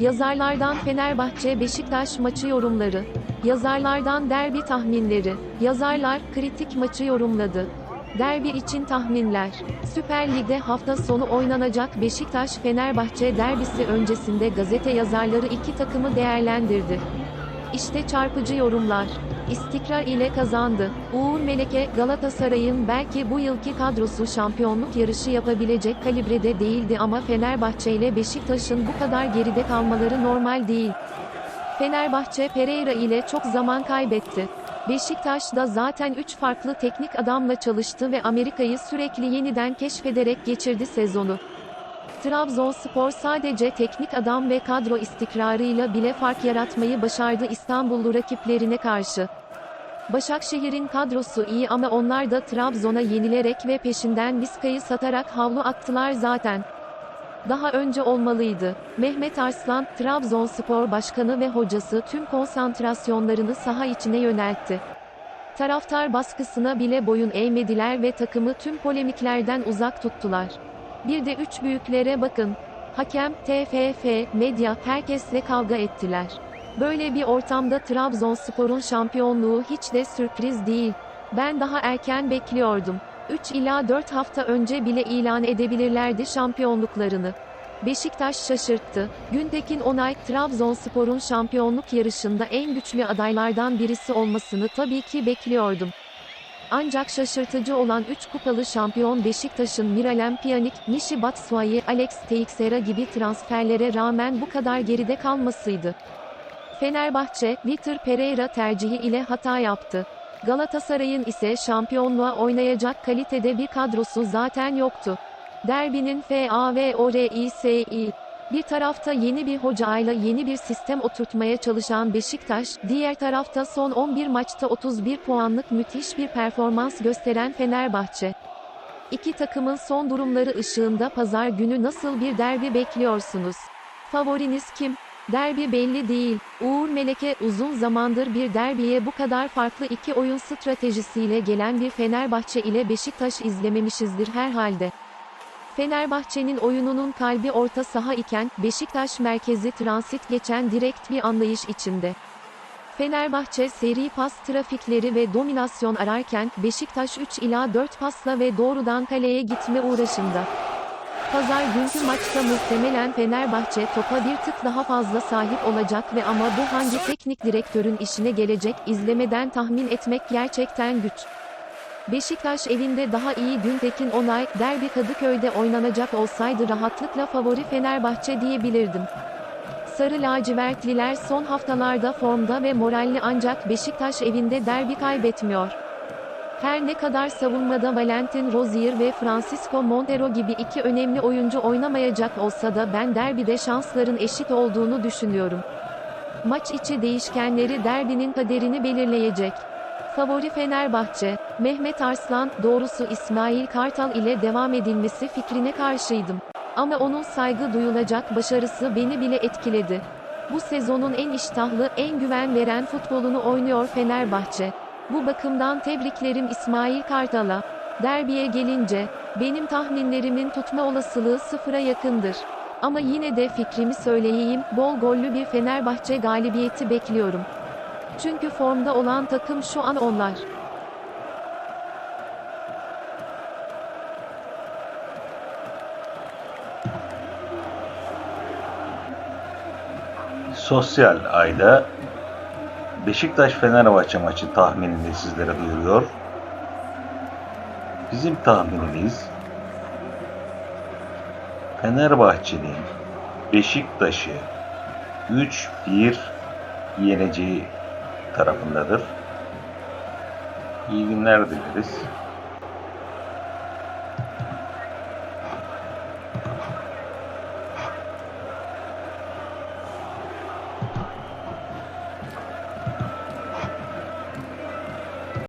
Yazarlardan Fenerbahçe Beşiktaş maçı yorumları. Yazarlardan derbi tahminleri. Yazarlar kritik maçı yorumladı. Derbi için tahminler. Süper Lig'de hafta sonu oynanacak Beşiktaş-Fenerbahçe derbisi öncesinde gazete yazarları iki takımı değerlendirdi. İşte çarpıcı yorumlar. İstikrar ile kazandı. Uğur Meleke, Galatasaray'ın belki bu yılki kadrosu şampiyonluk yarışı yapabilecek kalibrede değildi ama Fenerbahçe ile Beşiktaş'ın bu kadar geride kalmaları normal değil. Fenerbahçe Pereira ile çok zaman kaybetti. Beşiktaş da zaten 3 farklı teknik adamla çalıştı ve Amerika'yı sürekli yeniden keşfederek geçirdi sezonu. Trabzonspor sadece teknik adam ve kadro istikrarıyla bile fark yaratmayı başardı İstanbullu rakiplerine karşı. Başakşehir'in kadrosu iyi ama onlar da Trabzon'a yenilerek ve peşinden Vizca'yı satarak havlu attılar zaten. Daha önce olmalıydı. Mehmet Arslan, Trabzonspor Başkanı ve hocası tüm konsantrasyonlarını saha içine yöneltti. Taraftar baskısına bile boyun eğmediler ve takımı tüm polemiklerden uzak tuttular. Bir de üç büyüklere bakın. Hakem, TFF, medya, herkesle kavga ettiler. Böyle bir ortamda Trabzonspor'un şampiyonluğu hiç de sürpriz değil. Ben daha erken bekliyordum. 3 ila 4 hafta önce bile ilan edebilirlerdi şampiyonluklarını. Beşiktaş şaşırttı. Güntekin Onay, Trabzonspor'un şampiyonluk yarışında en güçlü adaylardan birisi olmasını tabii ki bekliyordum. Ancak şaşırtıcı olan 3 kupalı şampiyon Beşiktaş'ın Miralem Pjanic, Michy Batshuayi, Alex Teixeira gibi transferlere rağmen bu kadar geride kalmasıydı. Fenerbahçe, Vitor Pereira tercihi ile hata yaptı. Galatasaray'ın ise şampiyonluğa oynayacak kalitede bir kadrosu zaten yoktu. Derbinin FAVORISI. Bir tarafta yeni bir hocayla yeni bir sistem oturtmaya çalışan Beşiktaş, diğer tarafta son 11 maçta 31 puanlık müthiş bir performans gösteren Fenerbahçe. İki takımın son durumları ışığında pazar günü nasıl bir derbi bekliyorsunuz? Favoriniz kim? Derbi belli değil. Uğur Meleke uzun zamandır bir derbiye bu kadar farklı iki oyun stratejisiyle gelen bir Fenerbahçe ile Beşiktaş izlememişizdir herhalde. Fenerbahçe'nin oyununun kalbi orta saha iken, Beşiktaş merkezi transit geçen direkt bir anlayış içinde. Fenerbahçe seri pas trafikleri ve dominasyon ararken, Beşiktaş 3 ila 4 pasla ve doğrudan kaleye gitme uğraşında. Pazar günkü maçta muhtemelen Fenerbahçe topa bir tık daha fazla sahip olacak ve ama bu hangi teknik direktörün işine gelecek izlemeden tahmin etmek gerçekten güç. Beşiktaş evinde daha iyi Güntekin Onay, derbi Kadıköy'de oynanacak olsaydı rahatlıkla favori Fenerbahçe diyebilirdim. Sarı lacivertliler son haftalarda formda ve moralli ancak Beşiktaş evinde derbi kaybetmiyor. Her ne kadar savunmada Valentin Rozier ve Francisco Montero gibi iki önemli oyuncu oynamayacak olsa da ben derbide şansların eşit olduğunu düşünüyorum. Maç içi değişkenleri derbinin kaderini belirleyecek. Favori Fenerbahçe, Mehmet Arslan, doğrusu İsmail Kartal ile devam edilmesi fikrine karşıydım. Ama onun saygı duyulacak başarısı beni bile etkiledi. Bu sezonun en iştahlı, en güven veren futbolunu oynuyor Fenerbahçe. Bu bakımdan tebriklerim İsmail Kartal'a. Derbiye gelince, benim tahminlerimin tutma olasılığı sıfıra yakındır. Ama yine de fikrimi söyleyeyim, bol gollü bir Fenerbahçe galibiyeti bekliyorum. Çünkü formda olan takım şu an onlar. Sosyal Ay'da Beşiktaş-Fenerbahçe maçı tahminini sizlere duyuruyor. Bizim tahminimiz Fenerbahçe'nin Beşiktaş'ı 3-1 yeneceği tarafındadır. İyi günler dileriz.